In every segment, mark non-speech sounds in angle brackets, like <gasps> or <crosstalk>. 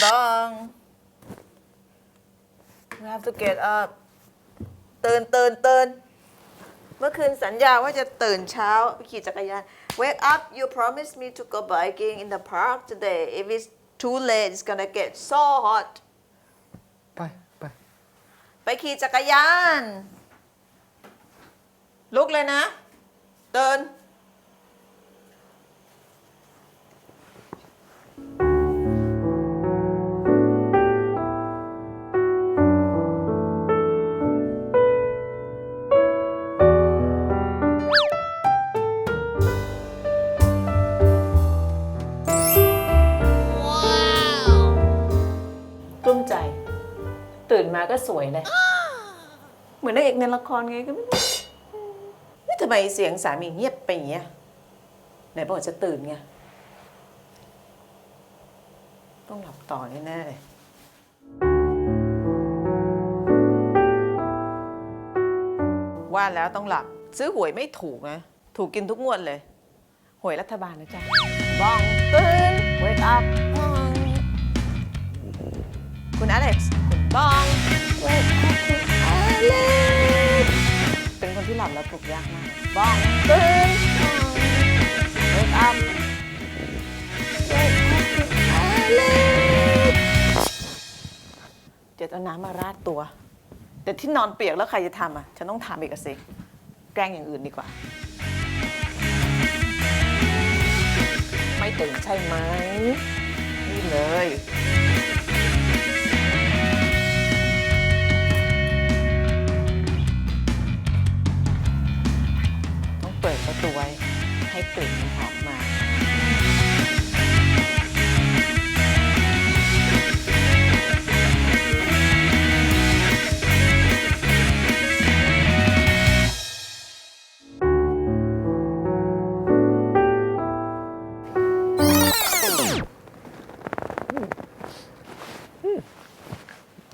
Bong. You have to get up ตื่นตื่นตื่นเมื่อคืนสัญญาว่าจะตื่นเช้าไปขี่จักรยาน Wake up you promised me to go biking in the park today if it's too late it's gonna get so hot ไป ไป ไปขี่จักรยาน ลุกเลยนะตื่น ตื่นมาก็สวยเลย เหมือนนางเอกในละครไงก็ไม่รู้นี่ทำไมเสียงสามีเงียบไปอย่างเงี้ยไหนบอกจะตื่นไง ต้องหลับต่อแน่ๆเลยว่าแล้วต้องหลับ ซื้อหวยไม่ถูกนะ ถูกกินทุกงวดเลย หวยรัฐบาลนะจ๊ะบ้องตื่น wake up บ้องคุณอเล็กซ์ บ้อง wake up คุณอเล็กซ์เป็นคนที่หลับแล้วปลุกยากมากบ้องตื่นบ้อง wake up wake up คุณอเล็กซ์เดี๋ยวเอาน้ำมาราดตัว แต่ที่นอนเปียกแล้วใครจะทำอะ ฉันต้องทำอีกอะสิแกล้งอย่างอื่นดีกว่า ไม่ตื่นใช่ไหมนี่เลย ปิดประตูไว้ให้กลิ่นมันออกมา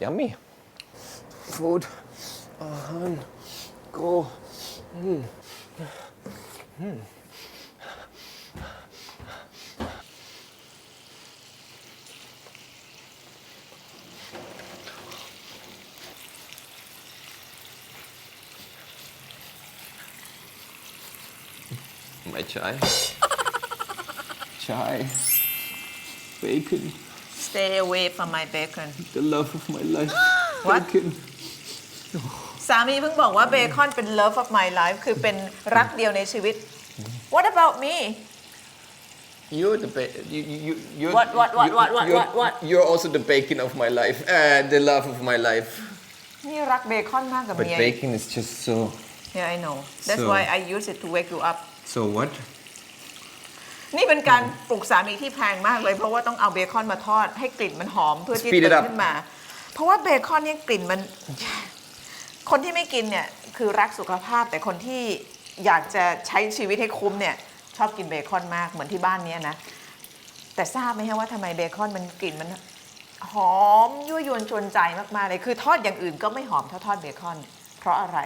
yummy food อาหาร go ไม่ Hmm. My chai. chai. Bacon. Stay away from my bacon. The love of my life. <gasps> what? Bacon. สามีเพิ่งบอกว่าเบคอนเป็น love of my life คือเป็นรักเดียวในชีวิต What about me You're the ba- you, you, you're, What, what, what, you- what, what, you're, what, what? You're also the bacon of my life and the love of my life. นี่รักเบคอนมากกับ But เมีย bacon is just so. Yeah I know That's So- why I use it to wake you up So what? นี่เป็นการปลุกสามีที่แพงมากเลย เพราะว่าต้องเอาเบคอนมาทอดให้กลิ่นมันหอมเพื่อที่ Speed it ตื่น up ขึ้นมา เพราะว่าเบคอนเนี่ยกลิ่นมัน คนที่ไม่กินเนี่ยคือรักสุขภาพ แต่คนที่อยากจะใช้ชีวิตให้คุ้มเนี่ยชอบกินเบคอนมากเหมือนที่บ้านเนี้ยนะ แต่ทราบไหมฮะว่าทำไมเบคอนมันกลิ่นมันหอมยั่วยวนชวนใจมากๆเลยคือทอดอย่างอื่นก็ไม่หอมเท่าทอดเบคอน เพราะอะไร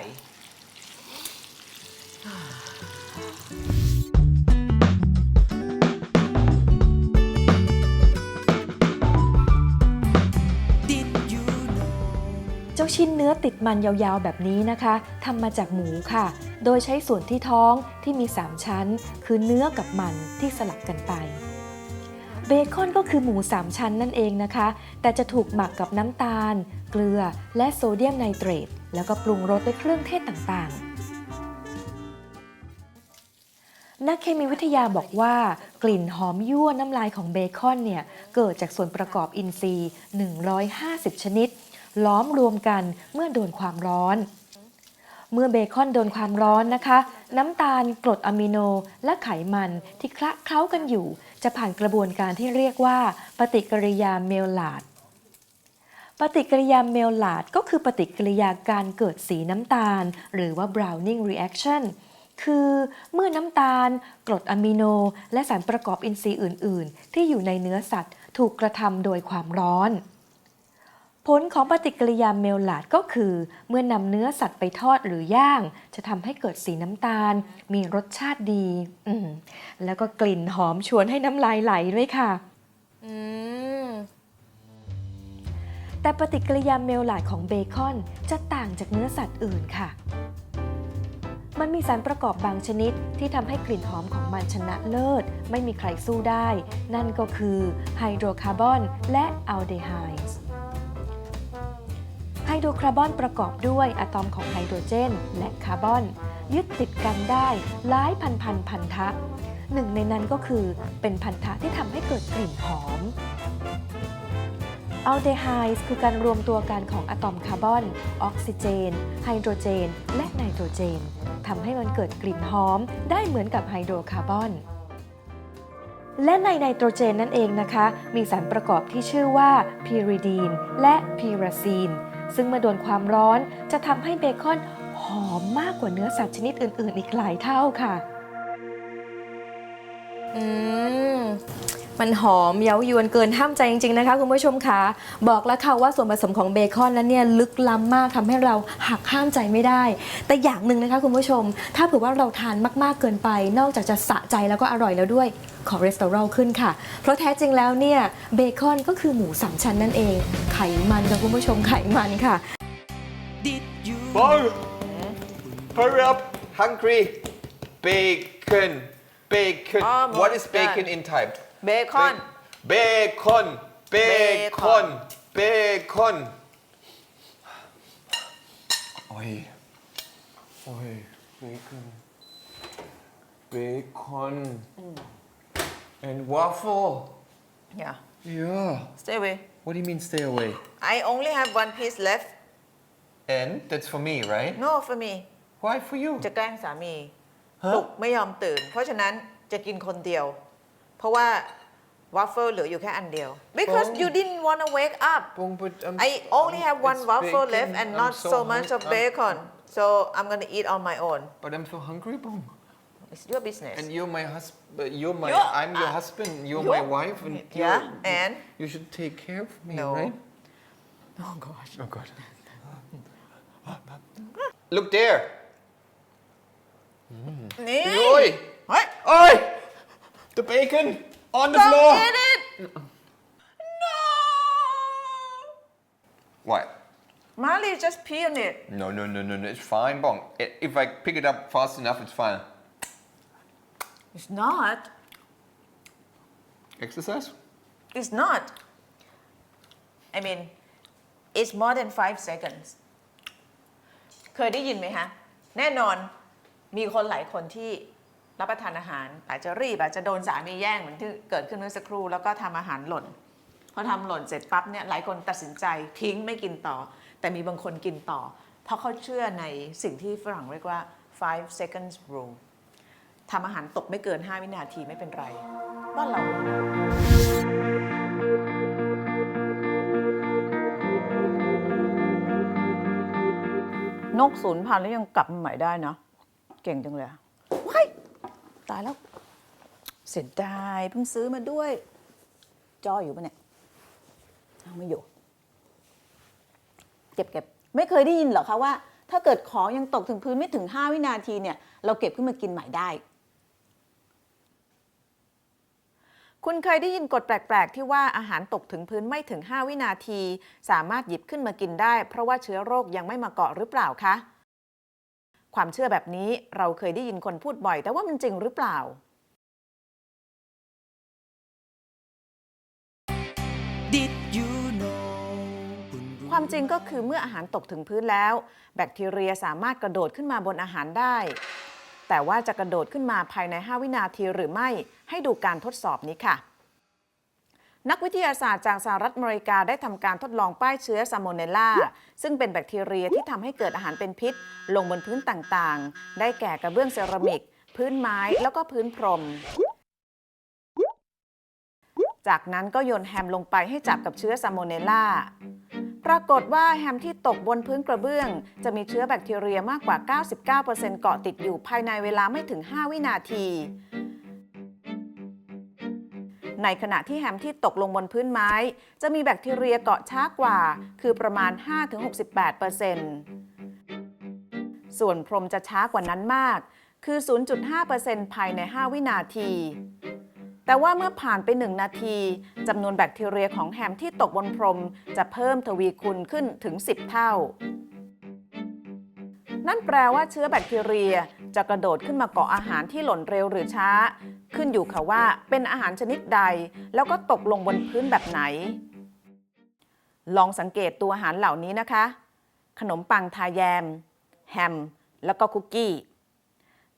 ชิ้นเนื้อติดมันยาวๆแบบนี้นะคะทำมาจากหมูค่ะ โดยใช้ส่วนที่ท้องที่มี 3 ชั้น คือเนื้อกับมันที่สลับกันไป เบคอนก็คือหมู 3 ชั้นนั่นเองนะคะ แต่จะถูกหมักกับน้ำตาล เกลือ และโซเดียมไนเตรต แล้วก็ปรุงรสด้วยเครื่องเทศต่างๆนักเคมีวิทยาบอกว่ากลิ่นหอมยั่วน้ำลายของเบคอนเนี่ย เกิดจากส่วนประกอบอินทรีย์ 150 ชนิด ล้อมรวมกันเมื่อโดนความร้อน เมื่อเบคอนโดนความร้อนนะคะ น้ำตาลกรดอะมิโนและไขมันที่คละเคล้ากันอยู่ จะผ่านกระบวนการที่เรียกว่า ปฏิกิริยาเมลลาดปฏิกิริยาเมลลาดก็คือปฏิกิริยาการเกิดสีน้ำตาล หรือว่า browning reaction คือเมื่อน้ำตาล กรดอะมิโน และสารประกอบอินทรีย์อื่น ๆ ที่อยู่ในเนื้อสัตว์ ถูกกระทำโดยความร้อน ผลของปฏิกิริยาเมลลาดก็คือ เมื่อนำเนื้อสัตว์ไปทอดหรือย่าง จะทำให้เกิดสีน้ำตาล มีรสชาติดีอืมแล้วก็กลิ่นหอมชวนให้น้ำลายไหลด้วยค่ะอืมแต่ปฏิกิริยาเมลลาดของเบคอนจะต่างจากเนื้อสัตว์อื่นค่ะ มันมีสารประกอบบางชนิดที่ทำให้กลิ่นหอมของมันชนะเลิศ ไม่มีใครสู้ได้ นั่นก็คือไฮโดรคาร์บอนและอัลเดไฮด์ไฮ โดรคาร์บอนประกอบด้วยอะตอมของไฮโดรเจน และคาร์บอน ยึดติดกันได้หลายพันพันพันธะหนึ่งในนั้นก็คือเป็นพันธะที่ทำให้เกิดกลิ่นหอมอัลเดไฮด์คือการรวมตัวกันของอะตอมคาร์บอน ออกซิเจน ไฮโดรเจน และไนโตรเจนทำให้มันเกิดกลิ่นหอม ได้เหมือนกับไฮโดรคาร์บอน และในไนโตรเจนนั่นเองนะคะ มีสารประกอบที่ชื่อว่าพีริดีนและพีราซีน ซึ่งเมื่อโดนความร้อนจะทำให้เบคอนหอมมากกว่าเนื้อสัตว์ชนิดอื่น ๆ อีกหลายเท่าค่ะ อืมมันหอมเย้ายวนเกินห้ามใจจริง ๆ นะคะ คุณผู้ชมคะบอกแล้วค่ะว่าส่วนผสมของเบคอนนั้นเนี่ยลึกล้ำมากทำให้เราหักห้ามใจไม่ได้ แต่อย่างหนึ่งนะคะคุณผู้ชม ถ้าเผื่อว่าเราทานมากๆเกินไป นอกจากจะสะใจแล้วก็อร่อยแล้วด้วย คอเลสเตอรอลขึ้นค่ะ เพราะแท้จริงแล้วเนี่ยเบคอนก็คือหมูสามชั้นนั่นเอง ไขมันค่ะคุณผู้ชมไขมันค่ะ Bong! Hurry up! Hungry! Bacon! Bacon! Almost what is bacon done. in Thai? เบคอน Bacon! Bacon! Bacon! Oi. Oi. Bacon. Bacon. And waffle. yeah Yeah. stay away What do you mean stay away? I only have one piece left And that's for me, right? no for me Why for you? จะแกล้งสามี ฮะ ปลุกไม่ยอมตื่น เพราะฉะนั้นจะกินคนเดียว เพราะว่าวาฟเฟิลเหลืออยู่แค่อันเดียว because you didn't want to wake up Bong, but I'm, I only have one it's waffle bacon. left and I'm not so much of hung- I'm- bacon so I'm gonna eat on my own But I'm so hungry, Bong. it's your business And you're my husband. You're my. You're- I'm your uh, husband. You're, you're- my wife, and Yeah, you're- and? you should take care of me, No. right? oh gosh Oh God. Look there. นี่ Oi! เฮ้ย Oi! The bacon on the don't floor. eat it no What? Marley just pee on it No, no, no, no, no. It's fine, Bong. I- If I pick it up fast enough, it's fine. It's not Exercise? It's not. I mean, it's more than five seconds. เคยได้ยินไหมฮะ แน่นอนมีคนหลายคนที่รับประทานอาหาร อาจจะรีบอาจจะโดนสามีแย่งเหมือนที่เกิดขึ้นเมื่อสักครู่แล้วก็ทำอาหารหล่น พอทำหล่นเสร็จปั๊บเนี่ยหลายคนตัดสินใจทิ้งไม่กินต่อ แต่มีบางคนกินต่อ เพราะเขาเชื่อในสิ่งที่ฝรั่งเรียกว่า five seconds rule ทำอาหารตกไม่เกิน 5 วินาทีไม่เป็นไรบ้านเราไม่นนกสูญพันแล้วยังกลับมาใหม่ได้เนาะเก่งจังเลยว้ายตายแล้ว เสียดายเพิ่งซื้อมาด้วย จออยู่ปะเนี่ยเอาไม่อยู่ เก็บเก็บไม่เคยได้ยินเหรอคะว่า ถ้าเกิดของยังตกถึงพื้นไม่ถึง 5 วินาทีเนี่ย เราเก็บขึ้นมากินใหม่ได้ คุณเคยได้ยินกฎแปลก ๆ ที่ว่าอาหารตกถึงพื้นไม่ถึง 5 วินาที สามารถหยิบขึ้นมากินได้ เพราะว่าเชื้อโรคยังไม่มาเกาะหรือเปล่าคะ ความเชื่อแบบนี้เราเคยได้ยินคนพูดบ่อย แต่ว่ามันจริงหรือเปล่า Did you know ความจริงก็คือเมื่ออาหารตกถึงพื้นแล้ว แบคทีเรียสามารถกระโดดขึ้นมาบนอาหารได้ แต่ว่าจะกระโดดขึ้นมาภายใน 5 วินาทีหรือไม่ให้ดูการทดสอบนี้ค่ะ นักวิทยาศาสตร์จากสหรัฐอเมริกาได้ทำการทดลองป้ายเชื้อซามโมเนลลาซึ่งเป็นแบคทีเรียที่ทำให้เกิดอาหารเป็นพิษ ลงบนพื้นต่างๆ ได้แก่กระเบื้องเซรามิก พื้นไม้แล้วก็พื้นพรม จากนั้นก็โยนแฮมลงไปให้จับกับเชื้อซามโมเนลลาปรากฏว่าแฮมที่ตกบนพื้นกระเบื้อง จะมีเชื้อแบคทีเรียมากกว่า 99%เกาะติดอยู่ภายในเวลาไม่ถึง 5 วินาที ในขณะที่แฮมที่ตกลงบนพื้นไม้ จะมีแบคทีเรียเกาะช้ากว่า คือประมาณ 5-68%ส่วนพรมจะช้ากว่านั้นมาก คือ 0.5%ภายใน 5 วินาที แต่ว่าเมื่อผ่านไป 1 นาทีจำนวนแบคทีเรียของแฮมที่ตกบนพรมจะเพิ่มทวีคูณขึ้นถึง 10 เท่า นั่นแปลว่าเชื้อแบคทีเรียจะกระโดดขึ้นมาเกาะอาหารที่หล่นเร็วหรือช้า ขึ้นอยู่ค่ะว่าเป็นอาหารชนิดใด แล้วก็ตกลงบนพื้นแบบไหน ลองสังเกตตัวอาหารเหล่านี้นะคะ ขนมปังทาแยม แฮม แล้วก็คุกกี้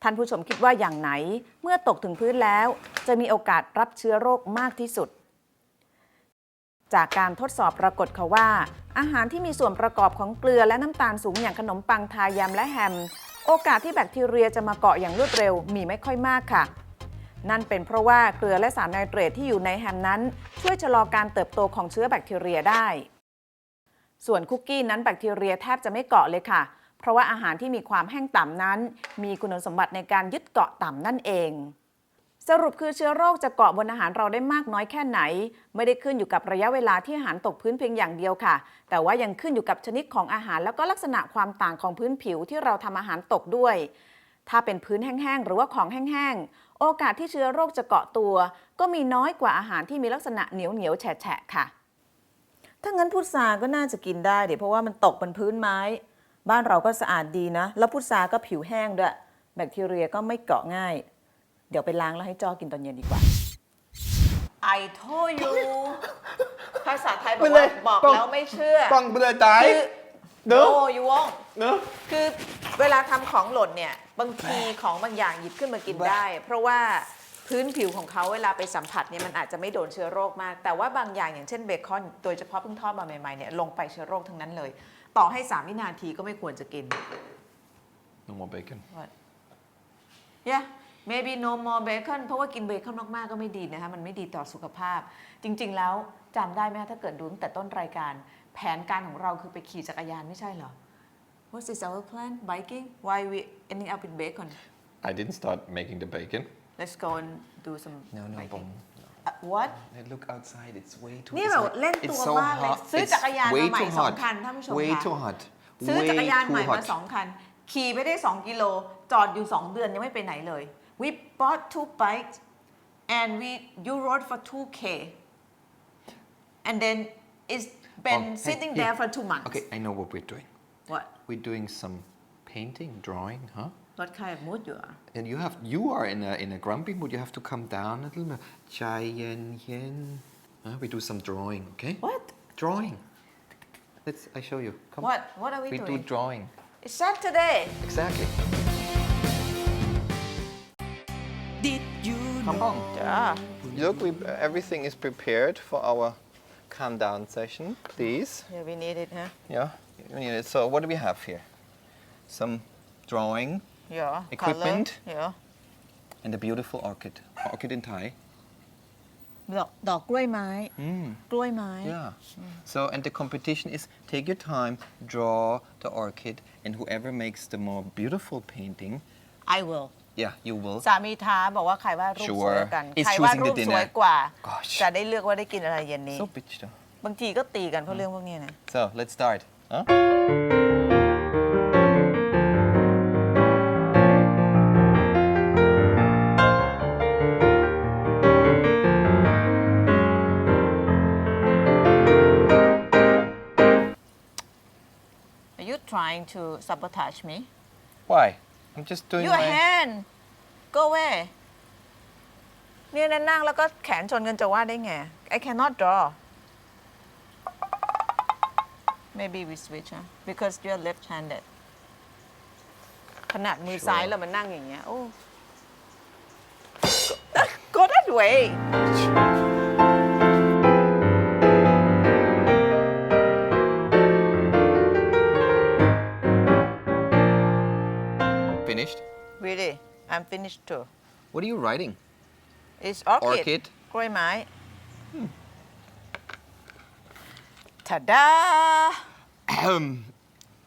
ท่านผู้ชมคิดว่าอย่างไหนเมื่อตกถึงพื้นแล้ว จะมีโอกาสรับเชื้อโรคมากที่สุด จากการทดสอบปรากฏค่ะว่า อาหารที่มีส่วนประกอบของเกลือและน้ำตาลสูงอย่างขนมปังทาแยมและแฮม โอกาสที่แบคทีเรียจะมาเกาะอย่างรวดเร็วมีไม่ค่อยมากค่ะ นั่นเป็นเพราะว่าเกลือและสารไนเตรตที่อยู่ในแฮมนั้น ช่วยชะลอการเติบโตของเชื้อแบคทีเรียได้ ส่วนคุกกี้นั้นแบคทีเรียแทบจะไม่เกาะเลยค่ะเพราะว่าอาหารที่มีความแห้งต่ำนั้น มีคุณสมบัติในการยึดเกาะต่ำนั่นเอง สรุปคือเชื้อโรคจะเกาะบนอาหารเราได้มากน้อยแค่ไหน ไม่ได้ขึ้นอยู่กับระยะเวลาที่อาหารตกพื้นเพียงอย่างเดียวค่ะ แต่ว่ายังขึ้นอยู่กับชนิดของอาหาร แล้วก็ลักษณะความต่างของพื้นผิวที่เราทำอาหารตกด้วย ถ้าเป็นพื้นแห้งๆหรือว่าของแห้งๆโอกาสที่เชื้อโรคจะเกาะตัว ก็มีน้อยกว่าอาหารที่มีลักษณะเหนียวๆแฉะๆค่ะถ้างั้นพุทราก็น่าจะกินได้เดี๋ยวเพราะว่ามันตกบนพื้นไม้ บ้านเราก็สะอาดดีนะ แล้วพุทราก็ผิวแห้งด้วย แบคทีเรียก็ไม่เกาะง่าย เดี๋ยวไปล้างแล้วให้จอกินตอนเย็นดีกว่า I told you ภาษาไทยบอกไปเลว่ายบอกต้องแล้วไม่เชื่อ Bang på det där! คือ No! no you won't No! คือเวลาทำของหล่นเนี่ย บางทีของบางอย่างหยิบขึ้นมากินได้ เพราะว่า พื้นผิวของเขาเวลาไปสัมผัสเนี่ยมันอาจจะไม่โดนเชื้อโรคมาก แต่ว่าบางอย่างอย่างเช่นเบคอนโดยเฉพาะเพิ่งทอดมาใหม่ๆเนี่ยลงไปเชื้อโรคทั้งนั้นเลย ต่อให้ 3 วินาทีก็ไม่ควรจะกิน No more bacon. What yeah maybe no more bacon เพราะว่ากินเบคอนมากๆก็ไม่ดีนะคะมันไม่ดีต่อสุขภาพ จริง ๆ แล้วจำได้ไหมคะถ้าเกิดดูตั้งแต่ต้นรายการ แผนการของเราคือไปขี่จักรยานไม่ใช่เหรอ What's is our plan biking why we ending up with bacon I didn't start making the bacon. let's go and do some No, no, biking bong. Uh, what Hey, look outside. It's way too. นี่ it's แบบ like- เล่น it's ตัว so มากเลย hot. ซื้อ It's จักรยาน way มาใหม่ too สอง hot. คันท่านผู้ชม Way ค่ะ too hot. ซื้อจักรยาน Way ใหม่ too มา hot. สองคัน ขี่ไปได้ 2 กิโล จอดอยู่ 2 เดือนยังไม่ไปไหนเลย we bought two bikes and we you rode for 2k and then it's been Oh, hey, sitting here. there for two months Okay, I know what we're doing. what We're doing some painting, drawing, huh? What kind of mood you are And you have you are in a in a grumpy mood. You have to come down a little bit. Chai yen yen. Huh? We do some drawing, okay? what Drawing. Let's. I show you. Come. what what are we, doing? We do drawing. it's Saturday Exactly. Did you Come know on. yeah Look, we, everything is prepared for our calm down session. Please. yeah we need it huh Yeah. we need it. So what do we have here? Some drawing yeah Equipment? color. yeah and a beautiful orchid. Orchid in Thai. ดอกดอกกล้วยไม้ Mm. กล้วยไม้ Yeah. So, and the competition is take your time, draw the orchid, and whoever makes the more beautiful painting, I will yeah, you will. สามีท้าบอกว่าใครว่ารูปสวย Sure. กัน It's ใครว่า choosing รู the ป dinner. สวยกว่า Gosh. จะได้เลือกว่าได้กินอะไรเย็นนี้ So bitch though. บางทีก็ตีกันเพราะเรื่องพวกนี้นะ So, let's start. Huh? Trying to sabotage me Why? I'm just doing Your my. hand go away เนี่ยนะนั่งแล้วก็แขนชนกันจะว่าได้ไง I cannot draw maybe we switch huh? because you're left handed ขนาดมือซ้ายเรามานั่งอย่างเงี้ยโอ้ go that way really I'm finished too What are you writing? it's orchid, Orchid. กล้วยไม้ทาดา Um,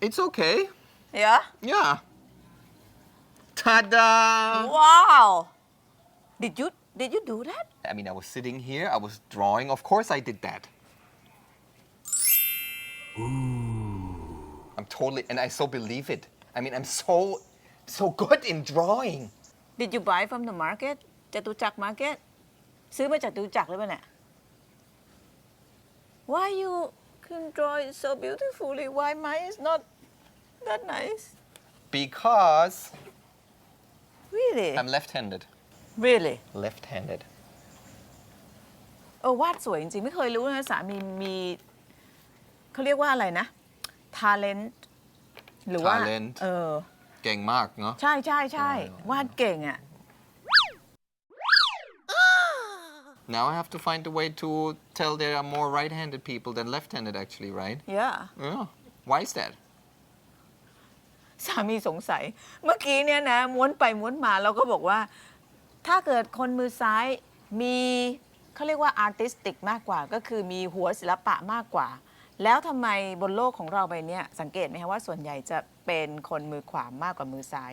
it's okay. เดี๋ยว Yeah. Ta-da! wow did you did you do that I mean, I was sitting here, I was drawing. Of course, I did that. I'm totally, and I so believe it. I mean, I'm so, <laughs> so good in drawing. did you buy from the market จตุจักร market ซื้อมาจากจตุจักรหรือเปล่าเนี่ย why you can draw it so beautifully why mine is not that nice Because really I'm left-handed. really Left-handed. เออวาดสวยจริงๆ ไม่เคยรู้นะสามีมีเขาเรียกว่าอะไรนะ talent หรือว่า Talent เออ Gang Mark, no? ใช่ใช่ใช่วาดเก่งอะ Now I have to find a way to tell there are more right-handed people than left-handed, actually, right? yeah Yeah. Why is that? สามีสงสัย เมื่อกี้เนี่ยนะม้วนไปม้วนมาเราก็บอกว่า ถ้าเกิดคนมือซ้ายมีเขาเรียกว่า artistic มากกว่า ก็คือมีหัวศิลปะมากกว่า แล้วทำไมบนโลกของเราไปเนี่ยสังเกตไหมคะว่าส่วนใหญ่จะเป็นคนมือขวามากกว่ามือซ้าย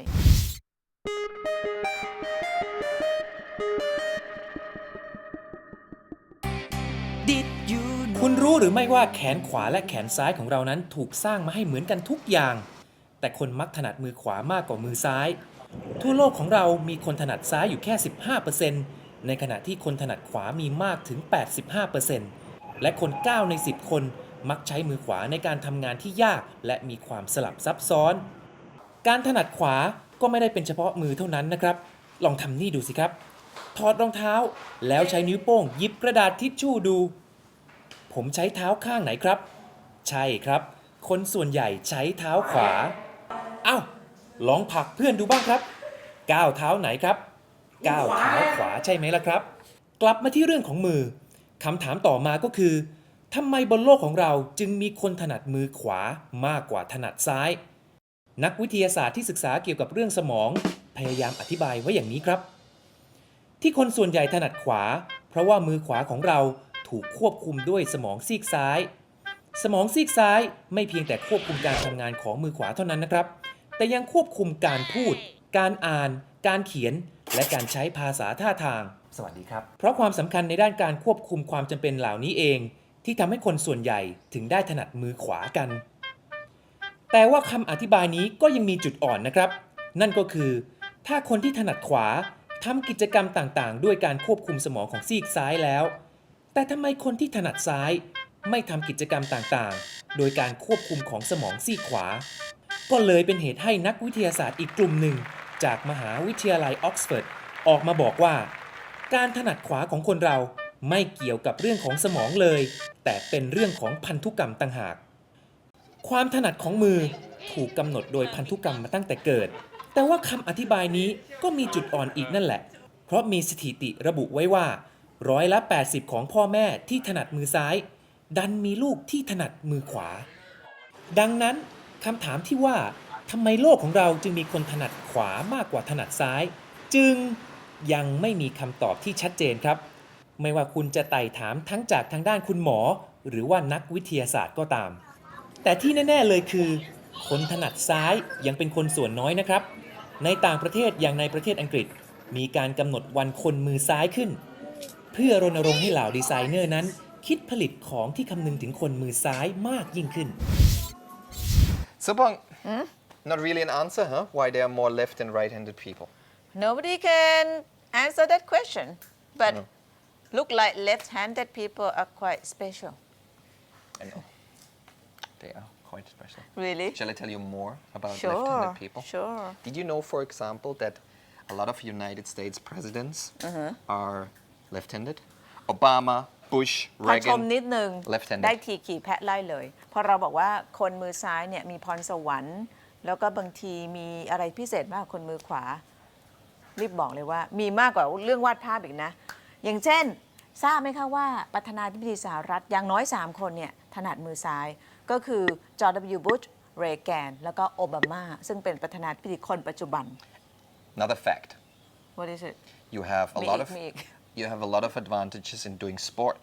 Did you know คุณรู้หรือไม่ว่าแขนขวาและแขนซ้ายของเรานั้นถูกสร้างมาให้เหมือนกันทุกอย่าง แต่คนมักถนัดมือขวามากกว่ามือซ้าย ทั่วโลกของเรามีคนถนัดซ้ายอยู่แค่ 15%ในขณะที่คนถนัดขวามีมากถึง 85%และคน 9 ใน 10 คน มักใช้มือขวาในการทำงานที่ยากและมีความสลับซับซ้อน การถนัดขวาก็ไม่ได้เป็นเฉพาะมือเท่านั้นนะครับ ลองทำนี่ดูสิครับ ถอดรองเท้าแล้วใช้นิ้วโป้งหยิบกระดาษทิชชู่ดู ผมใช้เท้าข้างไหนครับ ใช่ครับ คนส่วนใหญ่ใช้เท้าขวา เอ้า ลองผลักเพื่อนดูบ้างครับ ก้าวเท้าไหนครับ ก้าวเท้าขวาใช่ไหมล่ะครับ กลับมาที่เรื่องของมือคำถามต่อมาก็คือ ทำไมบนโลกของเราจึงมีคนถนัดมือขวามากกว่าถนัดซ้าย นักวิทยาศาสตร์ที่ศึกษาเกี่ยวกับเรื่องสมอง พยายามอธิบายไว้อย่างนี้ครับ ที่คนส่วนใหญ่ถนัดขวา เพราะว่ามือขวาของเราถูกควบคุมด้วยสมองซีกซ้าย สมองซีกซ้ายไม่เพียงแต่ควบคุมการทำงานของมือขวาเท่านั้นนะครับ แต่ยังควบคุมการพูด การอ่าน การเขียน และการใช้ภาษาท่าทาง สวัสดีครับ เพราะความสำคัญในด้านการควบคุมความจำเป็นเหล่านี้เอง ที่ทำให้คนส่วนใหญ่ถึงได้ถนัดมือขวากัน แต่ว่าคำอธิบายนี้ก็ยังมีจุดอ่อนนะครับ นั่นก็คือ ถ้าคนที่ถนัดขวาทำกิจกรรมต่างๆ ด้วยการควบคุมสมองของซีกซ้ายแล้ว แต่ทำไมคนที่ถนัดซ้าย ไม่ทำกิจกรรมต่างๆ โดยการควบคุมของสมองซีกขวา ก็เลยเป็นเหตุให้นักวิทยาศาสตร์อีกกลุ่มหนึ่ง จากมหาวิทยาลัยออกซฟอร์ดออกมาบอกว่า การถนัดขวาของคนเรา ไม่เกี่ยวกับเรื่องของสมองเลย แต่เป็นเรื่องของพันธุกรรมต่างหาก ความถนัดของมือถูกกำหนดโดยพันธุกรรมมาตั้งแต่เกิด แต่ว่าคำอธิบายนี้ก็มีจุดอ่อนอีกนั่นแหละ เพราะมีสถิติระบุไว้ว่าร้อยละ 80 ของพ่อแม่ที่ถนัดมือซ้าย ดันมีลูกที่ถนัดมือขวา ดังนั้นคำถามที่ว่าทำไมโลกของเราจึงมีคนถนัดขวามากกว่าถนัดซ้าย จึงยังไม่มีคำตอบที่ชัดเจนครับ ไม่ว่าคุณจะไต่ถามทั้งจากทางด้านคุณหมอ หรือว่านักวิทยาศาสตร์ก็ตาม แต่ที่แน่ ๆ เลยคือ คนถนัดซ้ายยังเป็นคนส่วนน้อยนะครับ ในต่างประเทศอย่างในประเทศอังกฤษ มีการกำหนดวันคนมือซ้ายขึ้น เพื่อรณรงค์ให้เหล่าดีไซเนอร์นั้น คิดผลิตของที่คำนึงถึงคนมือซ้ายมากยิ่งขึ้น Subang, not really an answer, huh? Why there are more left and right-handed people? nobody can answer that question but look like left-handed people are quite special I know. They are quite special. really Shall I tell you more about sure left-handed people? sure Did you know, for example, that a lot of United States presidents are left-handed? Obama, Bush, พอชม Reagan. นิดนึง left-handed ได้ทีขี่แพะไล่เลย พอเราบอกว่าคนมือซ้ายเนี่ยมีพรสวรรค์ แล้วก็บางทีมีอะไรพิเศษมากกว่าคนมือขวา รีบบอกเลยว่า มีมากกว่าเรื่องวาดภาพอีกนะ อย่างเช่น ทราบไหมคะว่าประธานาธิบดีสหรัฐอย่างน้อย 3 คนเนี่ยถนัดมือซ้าย ก็คือจอร์จ W. Bush เรแกน แล้วก็โอบามา ซึ่งเป็นประธานาธิบดีคนปัจจุบัน Another fact What is it you have a มี lot อี of กมีอีก you have a lot of advantages in doing sport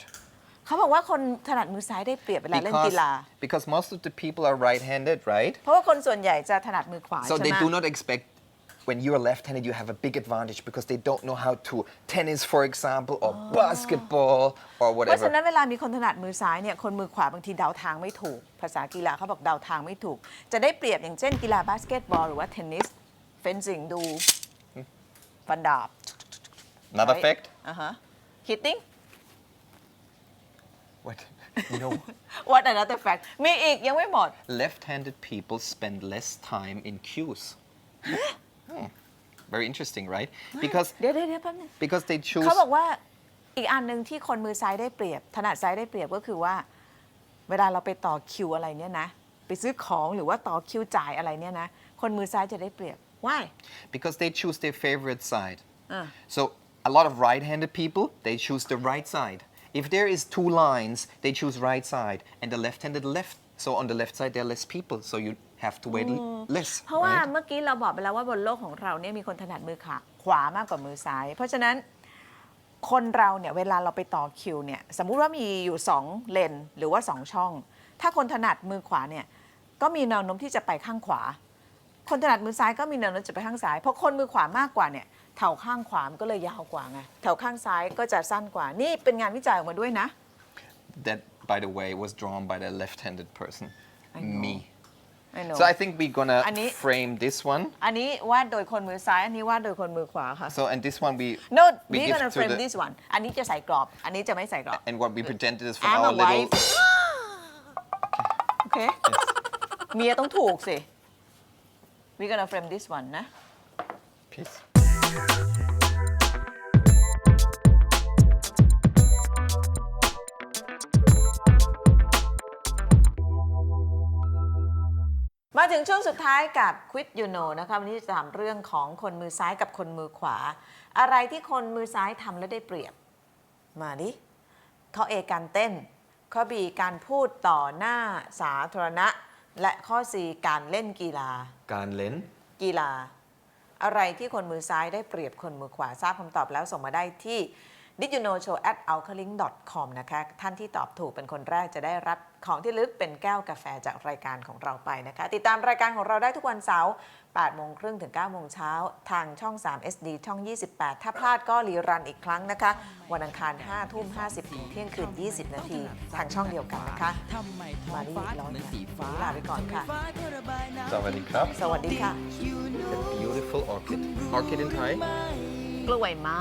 เขาบอกว่าคนถนัดมือซ้ายได้เปรียบเวลาเล่น because กีฬา because most of the people are right-handed right เพราะว่าคนส่วนใหญ่จะถนัดมือขวา so ใช่ they ไหม do not expect when you're left-handed you have a big advantage because they don't know how to tennis for example or basketball or เพราะฉะ whatever นั้นเวลามีคนถนัดมือซ้ายเนี่ยคนมือขวาบางทีเดาทางไม่ถูก ภาษากีฬาเขาบอกเดาทางไม่ถูก จะได้เปรียบอย่างเช่นกีฬาบาสเกตบอลหรือว่าเทนนิสเฟนซิงดูฟันดาบ another right? fact อ่าฮะ hitting what you know <laughs> what another fact มีอีกยังไม่หมด left-handed people spend less time in queues <laughs> Hmm. very interesting right because เดี๋ยวเดี๋ยวเดี๋ยวแป๊บนึง because they choose เขาบอกว่าอีกอันหนึ่งที่คนมือซ้ายได้เปรียบ ถนัดซ้ายได้เปรียบก็คือว่า เวลาเราไปต่อคิวอะไรเนี่ยนะ ไปซื้อของหรือว่าต่อคิวจ่ายอะไรเนี่ยนะ คนมือซ้ายจะได้เปรียบ why because they choose their favorite side. Ah. So a lot of right-handed people they choose the right side. If there is two lines, they choose right side, and the left-handed left. So on the left side there are less people, so you have to wait l- less. เพราะว่า right? เมื่อกี้เราบอกไปแล้วว่าบนโลกของเราเนี่ยมีคนถนัดมือขาขวามากกว่ามือซ้าย เพราะฉะนั้นคนเราเนี่ยเวลาเราไปต่อคิวเนี่ยสมมุติว่ามีอยู่ 2 เลนหรือว่า 2 ช่อง ถ้าคนถนัดมือขวาเนี่ยก็มีแนวโน้มที่จะไปข้างขวา คนถนัดมือซ้ายก็มีแนวโน้มจะไปข้างซ้ายเพราะคนมือขวามากกว่าเนี่ยแถวข้างขวามนก็เลยยาวกว่าไงแถวข้างซ้ายก็จะสั้นกว่านี่เป็นงานวิจัยออกมาด้วยนะ That, by the way, was drawn by the left-handed person, I know. me. I know So I think we're gonna Ani- frame this one. อันนี้วาดโดยคนมือซ้ายอันนี้วาดโดยคนมือขวาค่ะ So and this one we No we we give gonna to frame the this one อันนี้จะใส่กรอบ อันนี้จะไม่ใส่กรอบ and what we presented is from I'm our a little wife โอเค เมียต้องถูกสิ we gonna frame this one นะ piece. ถึงช่วงสุดท้ายกับ Quit You Know นะคะวันนี้จะถามเรื่องของคนมือซ้ายกับคนมือขวา อะไรที่คนมือซ้ายทำแล้วได้เปรียบ มาดิข้อ A การเต้น ข้อ B การพูดต่อหน้าสาธารณะ และข้อ C การเล่นกีฬา Ganlen. กีฬา อะไรที่คนมือซ้ายได้เปรียบคนมือขวาทราบคำตอบแล้วส่งมาได้ที่ did you know show at alkalink com นะคะ ท่านที่ตอบถูกเป็นคนแรกจะได้รับของที่ระลึกเป็นแก้วกาแฟจากรายการของเราไปนะคะ ติดตามรายการของเราได้ทุกวันเสาร์8โมงครึ่งถึง9โมงเช้า ทางช่อง 3 SD ช่อง 28 ถ้าพลาดก็รีรันอีกครั้งนะคะ วันอังคาร 5 ทุ่ม 50ถึงเที่ยงคืน 20 นาที ทางช่องเดียวกันนะคะ ทำไมท้อมางดีฟ้าอีกแล้วเหมือนนะสีฟ้าลาไปก่อนค่ะทำไมฟ้าก็ระบายน้ำ Savadi krab. สวัสดีค่ะ A beautiful orchid. Orchid in Thai. กล้วยไม้